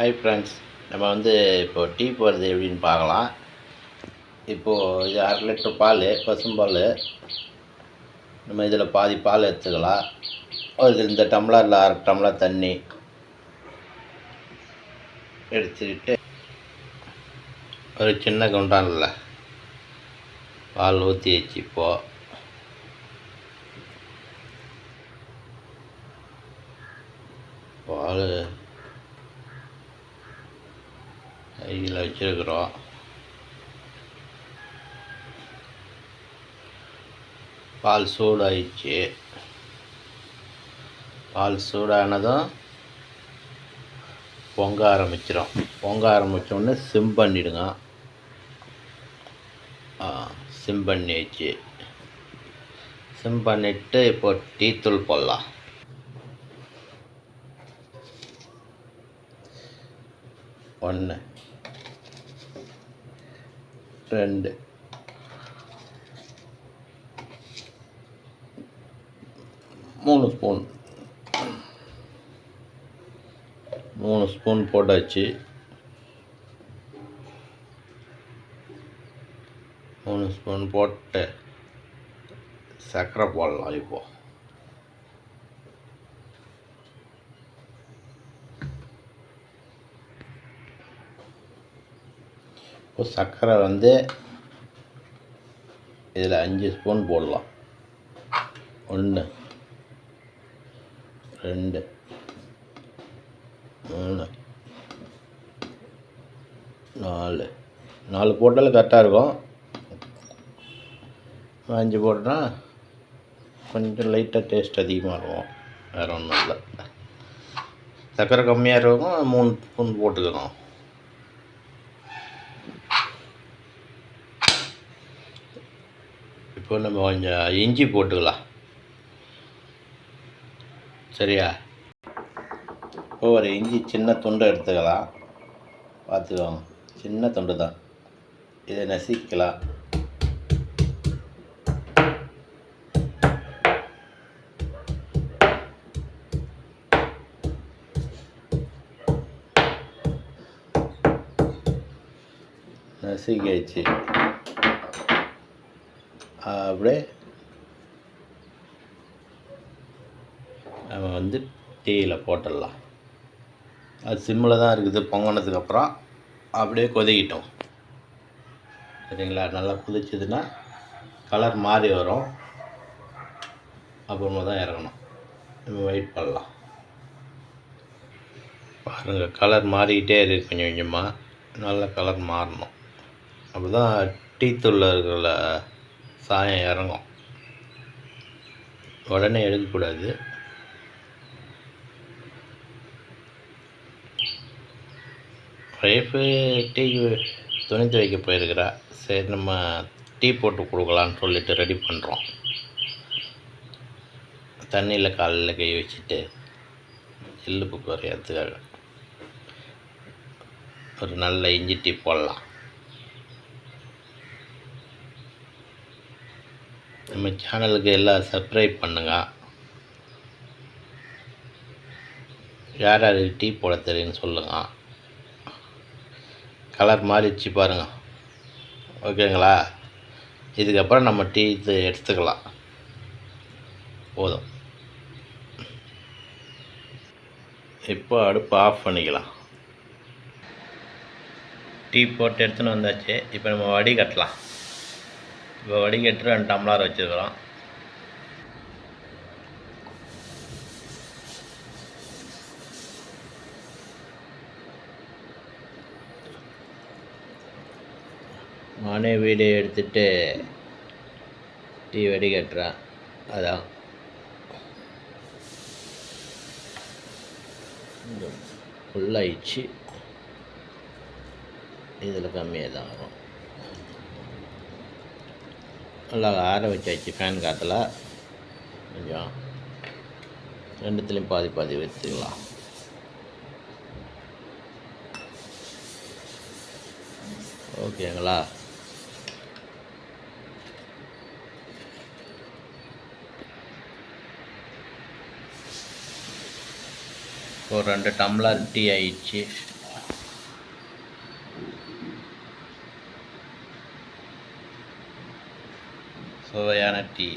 Hi friends நம்ம வந்து இப்போது டீ போடுறது எப்படின்னு பார்க்கலாம். இப்போது இது அரை லிட்டர் பால் பசும்பால் நம்ம இதில் பாதி பால் எடுத்துக்கலாம். ஒரு இந்த டம்ளரில் அரை டம்ளர் தண்ணி எடுத்துக்கிட்டு ஒரு சின்ன குண்டானில் பால் ஊற்றி இப்போது பால் வச்சுருக்குறோம். பால் சூடாயிடுச்சு. பால் சூடானதும் பொங்க ஆரம்பிச்சிடும் பொங்க ஆரம்பித்தோடனே சிம் பண்ணிவிடுங்க சிம் பண்ணியாச்சு. சிம் பண்ணிவிட்டு இப்போ டீத்தூள் போடலாம். ஒன்று ரெண்டு. மூணு ஸ்பூன் மூணு ஸ்பூன் போட்டாச்சு. மூணு ஸ்பூன் போட்டு சர்க்கரை போடலாம் இப்போது இப்போ சர்க்கரை வந்து இதில் அஞ்சு ஸ்பூன் போடலாம். ஒன்று ரெண்டு மூணு நாலு. நாலு போட்டாலும் கரெக்டாக இருக்கும். அஞ்சு போட்டோன்னா கொஞ்சம் லைட்டாக டேஸ்ட் அதிகமாக இருக்கும். வேறு ஒன்றும் இல்லை. சர்க்கரை கம்மியாக இருக்கும். மூணு ஸ்பூன் போட்டுக்கணும் இப்போ நம்ம கொஞ்சம் இஞ்சி போட்டுக்கலாம். சரியா? இப்போ ஒரு இஞ்சி சின்ன துண்டு எடுத்துக்கலாம். பார்த்துக்கோங்க. சின்ன துண்டு தான். இதை நசிக்கலாம் நசுக்கியாச்சு. அப்படியே நம்ம வந்து டீயில் போட்டுடலாம். அது சிம்மில் தான் இருக்குது பொங்கினதுக்கப்புறம் அப்படியே கொதிக்கிட்டோம். சரிங்களா? நல்லா கொதிச்சதுன்னா கலர் மாறி வரும். அப்புறமா தான் இறங்கணும். நம்ம வெயிட் பண்ணலாம். பாருங்கள் கலர் மாறிக்கிட்டே இருக்குது கொஞ்சம் கொஞ்சமாக நல்ல கலர் மாறணும். அப்போ தான் டீத்தூளில் இருக்கிற சாயம் இறங்கும். உடனே எடுக்கக்கூடாது ஒய்ஃபு டீ துணி துவைக்க போயிருக்கிறா. சரி நம்ம டீ போட்டு கொடுக்கலான்னு சொல்லிட்டு ரெடி பண்ணுறோம் தண்ணியில் காலையில் கை வச்சுட்டு எள்ளுப்பு குறையிறதுக்காக ஒரு நல்ல இஞ்சி டீ போடலாம். நம்ம சேனலுக்கு எல்லாம் சப்ஸ்கிரைப் பண்ணுங்க. யார் யாருக்கு டீ போட தெரியும்னு சொல்லுங்கள் கலர் மாறிச்சு பாருங்கள் ஓகேங்களா? இதுக்கப்புறம் நம்ம டீ இது எடுத்துக்கலாம். போதும். இப்போ அடுப்பு ஆஃப் பண்ணிக்கலாம். டீ போட்டு எடுத்துன்னு வந்தாச்சு. இப்போ நம்ம வடி கட்டலாம். இப்போ வடிகட்டு ரெண்டு டம்ளர் வச்சுருக்குறோம். நானே வீடியோ எடுத்துட்டு டீ வடிகட்டுறேன். அதான் ஃபுல்லாகிடுச்சு இதில் கம்மியாக தான் வரும். நல்லா ஆற வச்சாச்சு ஃபேன் காற்றுல கொஞ்சம் ரெண்டுத்துலேயும் பாதி பாதி வச்சுக்கலாம். ஓகேங்களா ஒரு ரெண்டு டம்ளர் டீ ஆயிடுச்சு. சுவையான டீ.